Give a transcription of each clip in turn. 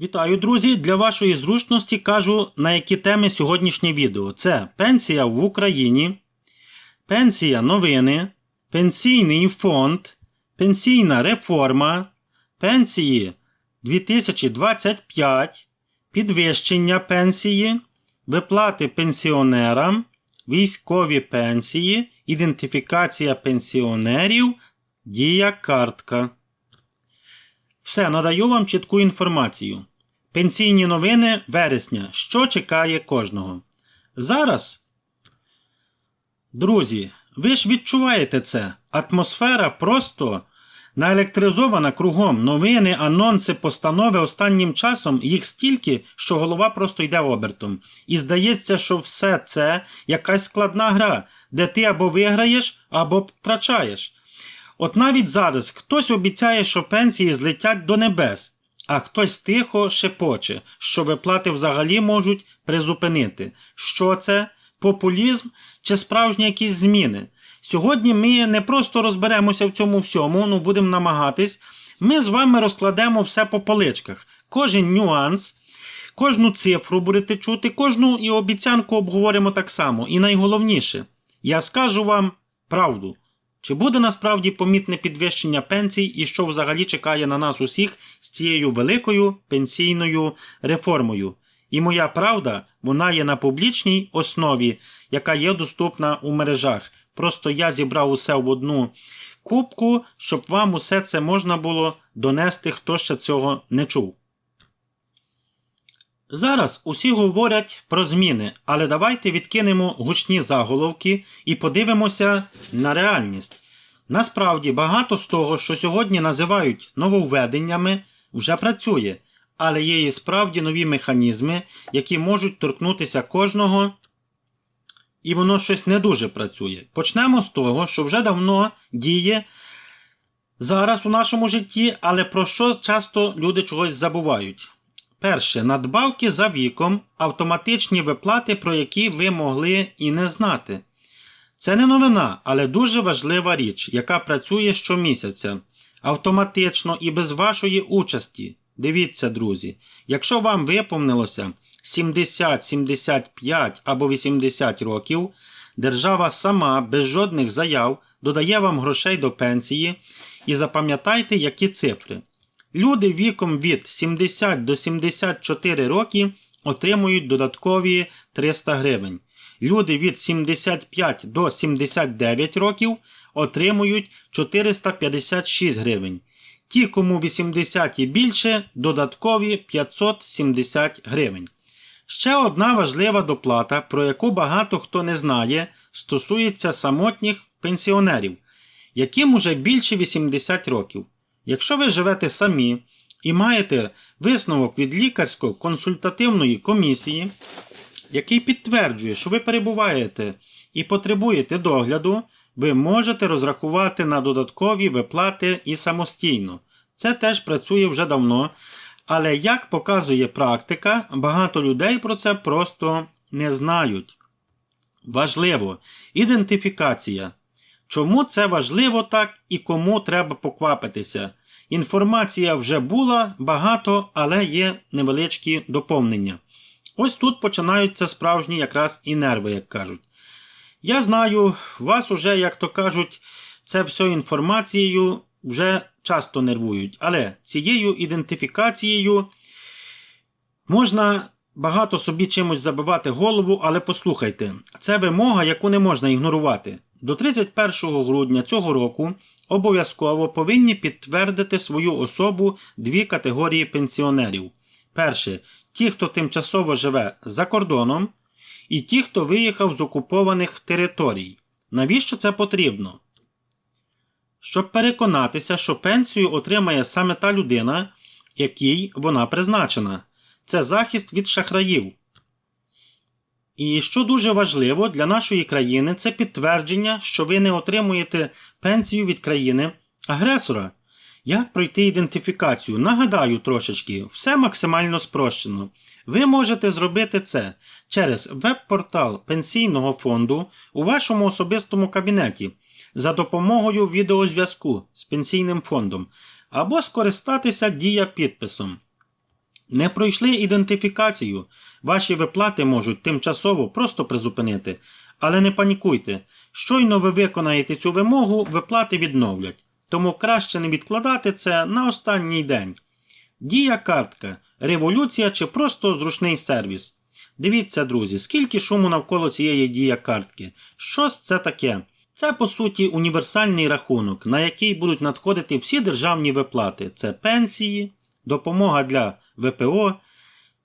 Вітаю, друзі! Для вашої зручності кажу, на які теми сьогоднішнє відео. Це пенсія в Україні, пенсія новини, пенсійний фонд, пенсійна реформа, пенсії 2025, підвищення пенсії, виплати пенсіонерам, військові пенсії, ідентифікація пенсіонерів, дія картка. Все, надаю вам чітку інформацію. Пенсійні новини вересня. Що чекає кожного? Зараз, друзі, ви ж відчуваєте це. Атмосфера просто наелектризована кругом. Новини, анонси, постанови останнім часом їх стільки, що голова просто йде обертом. І здається, що все це якась складна гра, де ти або виграєш, або втрачаєш. От навіть зараз хтось обіцяє, що пенсії злетять до небес, а хтось тихо шепоче, що виплати взагалі можуть призупинити. Що це? Популізм чи справжні якісь зміни? Сьогодні ми не просто розберемося в цьому всьому, ну будемо намагатись. Ми з вами розкладемо все по поличках. Кожен нюанс, кожну цифру будете чути, кожну і обіцянку обговоримо так само. І найголовніше, я скажу вам правду. Чи буде насправді помітне підвищення пенсій і що взагалі чекає на нас усіх з цією великою пенсійною реформою? І моя правда, вона є на публічній основі, яка є доступна у мережах. Просто я зібрав усе в одну кубку, щоб вам усе це можна було донести, хто ще цього не чув. Зараз усі говорять про зміни, але давайте відкинемо гучні заголовки і подивимося на реальність. Насправді багато з того, що сьогодні називають нововведеннями, вже працює, але є і справді нові механізми, які можуть торкнутися кожного, і воно щось не дуже працює. Почнемо з того, що вже давно діє зараз у нашому житті, але про що часто люди чогось забувають. Перше, надбавки за віком, автоматичні виплати, про які ви могли і не знати. Це не новина, але дуже важлива річ, яка працює щомісяця, автоматично і без вашої участі. Дивіться, друзі, якщо вам виповнилося 70, 75 або 80 років, держава сама без жодних заяв додає вам грошей до пенсії і запам'ятайте, які цифри. Люди віком від 70 до 74 роки отримують додаткові 300 гривень. Люди від 75 до 79 років отримують 456 гривень. Ті, кому 80 і більше, додаткові 570 гривень. Ще одна важлива доплата, про яку багато хто не знає, стосується самотніх пенсіонерів, яким уже більше 80 років. Якщо ви живете самі і маєте висновок від лікарсько-консультативної комісії, який підтверджує, що ви перебуваєте і потребуєте догляду, ви можете розрахувати на додаткові виплати і самостійно. Це теж працює вже давно, але як показує практика, багато людей про це просто не знають. Важливо ідентифікація. Чому це важливо так і кому треба поквапитися? Інформація вже була багато, але є невеличкі доповнення. Ось тут починаються справжні якраз і нерви, як кажуть. Я знаю, вас уже, як то кажуть, це все інформацією вже часто нервують, але цією ідентифікацією можна багато собі чимось забивати голову, але послухайте, це вимога, яку не можна ігнорувати. До 31 грудня цього року обов'язково повинні підтвердити свою особу дві категорії пенсіонерів. Перше ті, хто тимчасово живе за кордоном, і ті, хто виїхав з окупованих територій. Навіщо це потрібно? Щоб переконатися, що пенсію отримає саме та людина, якій вона призначена. Це захист від шахраїв. І що дуже важливо для нашої країни, це підтвердження, що ви не отримуєте пенсію від країни агресора. Як пройти ідентифікацію? Нагадаю трошечки, все максимально спрощено. Ви можете зробити це через веб-портал Пенсійного фонду у вашому особистому кабінеті за допомогою відеозв'язку з пенсійним фондом або скористатися дія підписом. Не пройшли ідентифікацію. Ваші виплати можуть тимчасово просто призупинити. Але не панікуйте. Щойно ви виконаєте цю вимогу, виплати відновлять. Тому краще не відкладати це на останній день. Дія картка, революція чи просто зручний сервіс. Дивіться, друзі, скільки шуму навколо цієї дія картки. Що ж це таке? Це по суті універсальний рахунок, на який будуть надходити всі державні виплати. Це пенсії, допомога для ВПО,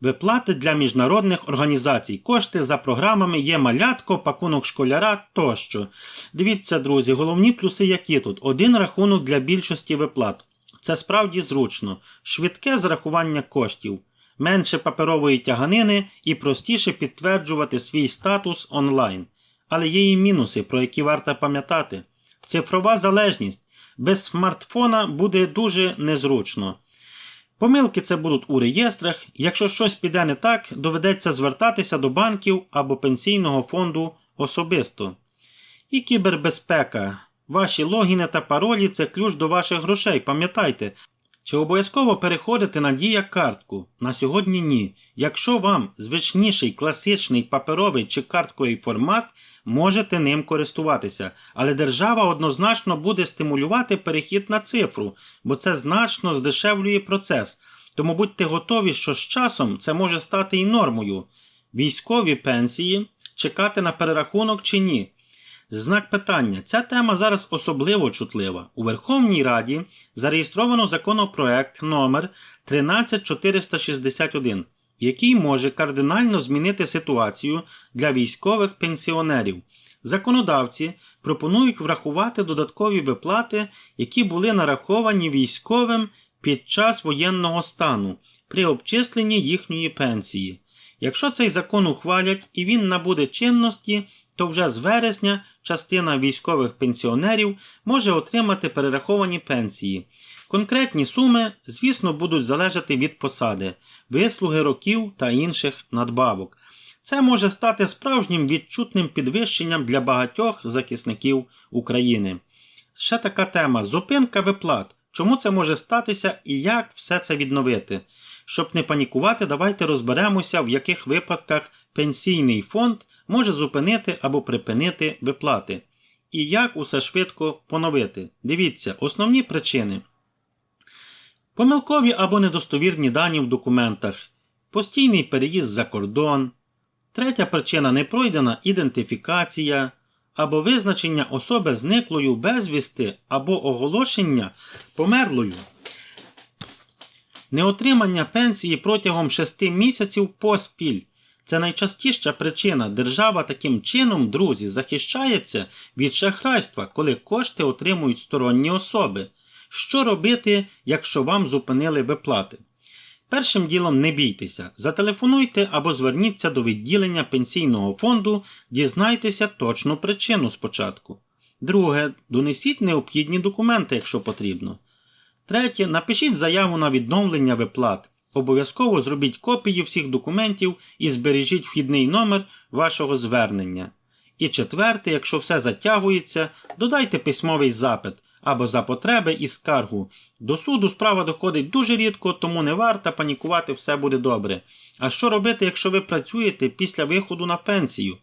виплати для міжнародних організацій, кошти за програмами є малятко, пакунок школяра тощо. Дивіться, друзі, головні плюси які тут. Один рахунок для більшості виплат. Це справді зручно, швидке зарахування коштів, менше паперової тяганини і простіше підтверджувати свій статус онлайн. Але є і мінуси, про які варто пам'ятати. Цифрова залежність. Без смартфона буде дуже незручно. Помилки це будуть у реєстрах. Якщо щось піде не так, доведеться звертатися до банків або пенсійного фонду особисто. І кібербезпека. Ваші логіни та паролі це ключ до ваших грошей, пам'ятайте. Чи обов'язково переходити на дія картку? На сьогодні ні. Якщо вам звичніший класичний паперовий чи картковий формат, можете ним користуватися, але держава однозначно буде стимулювати перехід на цифру, бо це значно здешевлює процес. Тому будьте готові, що з часом це може стати і нормою. Військові пенсії чекати на перерахунок чи ні. Знак питання. Ця тема зараз особливо чутлива. У Верховній Раді зареєстровано законопроект номер 13461, який може кардинально змінити ситуацію для військових пенсіонерів. Законодавці пропонують врахувати додаткові виплати, які були нараховані військовим під час воєнного стану при обчисленні їхньої пенсії. Якщо цей закон ухвалять і він набуде чинності, то вже з вересня частина військових пенсіонерів може отримати перераховані пенсії. Конкретні суми, звісно, будуть залежати від посади, вислуги років та інших надбавок. Це може стати справжнім відчутним підвищенням для багатьох захисників України. Ще така тема зупинка виплат. Чому це може статися і як все це відновити? Щоб не панікувати, давайте розберемося, в яких випадках пенсійний фонд може зупинити або припинити виплати. І як усе швидко поновити. Дивіться, основні причини. Помилкові або недостовірні дані в документах, постійний переїзд за кордон. Третя причина непройдена ідентифікація або визначення особи зниклою безвісти або оголошення померлою. Неотримання пенсії протягом 6 місяців поспіль. Це найчастіша причина. Держава таким чином, друзі, захищається від шахрайства, коли кошти отримують сторонні особи. Що робити, якщо вам зупинили виплати? Першим ділом не бійтеся, зателефонуйте або зверніться до відділення пенсійного фонду, дізнайтеся точну причину спочатку. Друге, донесіть необхідні документи, якщо потрібно. Третє, напишіть заяву на відновлення виплат. Обов'язково зробіть копії всіх документів і збережіть вхідний номер вашого звернення. І четверте, якщо все затягується, додайте письмовий запит або за потреби і скаргу. До суду справа доходить дуже рідко, тому не варто панікувати, все буде добре. А що робити, якщо ви працюєте після виходу на пенсію?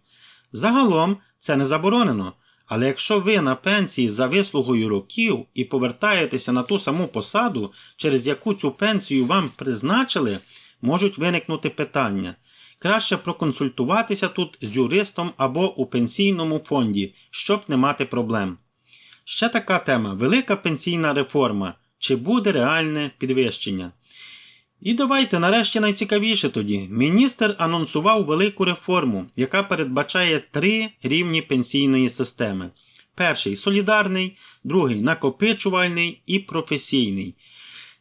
Загалом це не заборонено. Але якщо ви на пенсії за вислугою років і повертаєтеся на ту саму посаду, через яку цю пенсію вам призначили, можуть виникнути питання. Краще проконсультуватися тут з юристом або у пенсійному фонді, щоб не мати проблем. Ще така тема велика пенсійна реформа. Чи буде реальне підвищення? І давайте нарешті найцікавіше тоді. Міністр анонсував велику реформу, яка передбачає три рівні пенсійної системи: перший солідарний, другий накопичувальний і професійний.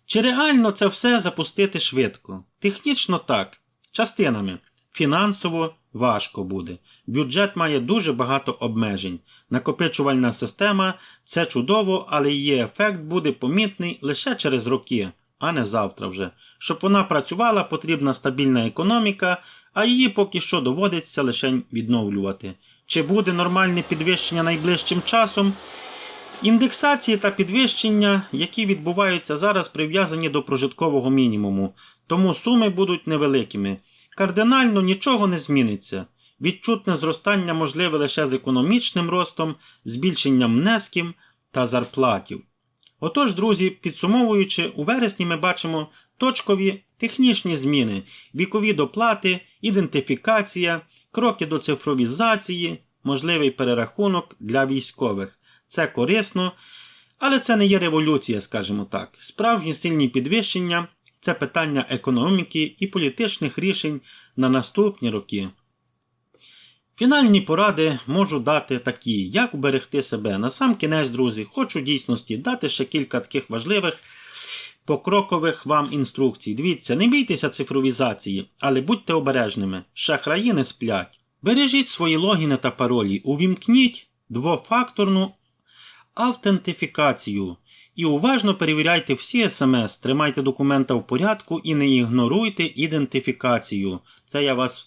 Чи реально це все запустити швидко? Технічно так, частинами. Фінансово важко буде. Бюджет має дуже багато обмежень. Накопичувальна система це чудово, але її ефект буде помітний лише через роки, а не завтра вже. Щоб вона працювала, потрібна стабільна економіка, а її поки що доводиться лише відновлювати. Чи буде нормальне підвищення найближчим часом? Індексації та підвищення, які відбуваються зараз, прив'язані до прожиткового мінімуму. тому суми будуть невеликими. Кардинально нічого не зміниться. Відчутне зростання можливе лише з економічним ростом, збільшенням внесків та зарплатів. Отож, друзі, підсумовуючи, у вересні ми бачимо точкові технічні зміни, вікові доплати, ідентифікація, кроки до цифровізації, можливий перерахунок для військових. Це корисно, але це не є революція, скажімо так. Справжні сильні підвищення це питання економіки і політичних рішень на наступні роки. Фінальні поради можу дати такі, як уберегти себе. На сам кінець, друзі, хочу дійсності дати ще кілька таких важливих покрокових вам інструкцій. Дивіться, не бійтеся цифровізації, але будьте обережними. Шахраї не сплять. Бережіть свої логіни та паролі, увімкніть двофакторну автентифікацію. І уважно перевіряйте всі смс, тримайте документа в порядку і не ігноруйте ідентифікацію. Це я вас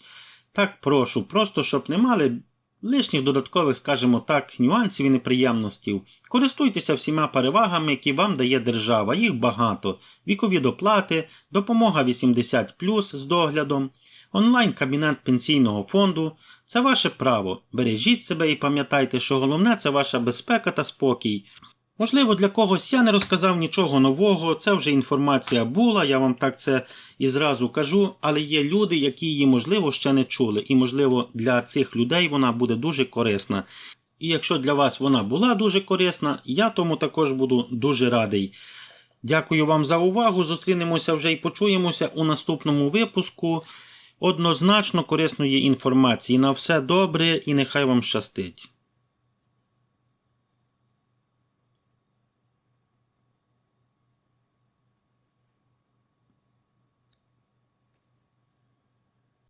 так прошу, просто щоб не мали лишніх додаткових, скажімо так, нюансів і неприємностей. Користуйтеся всіма перевагами, які вам дає держава. Їх багато. Вікові доплати, допомога 80 з доглядом, онлайн-кабінет пенсійного фонду. Це ваше право. Бережіть себе і пам'ятайте, що головне це ваша безпека та спокій. Можливо, для когось я не розказав нічого нового, це вже інформація була, я вам так це і зразу кажу, але є люди, які її, можливо, ще не чули, і, можливо, для цих людей вона буде дуже корисна. І якщо для вас вона була дуже корисна, я тому також буду дуже радий. Дякую вам за увагу. Зустрінемося вже і почуємося у наступному випуску однозначно корисної інформації. На все добре і нехай вам щастить.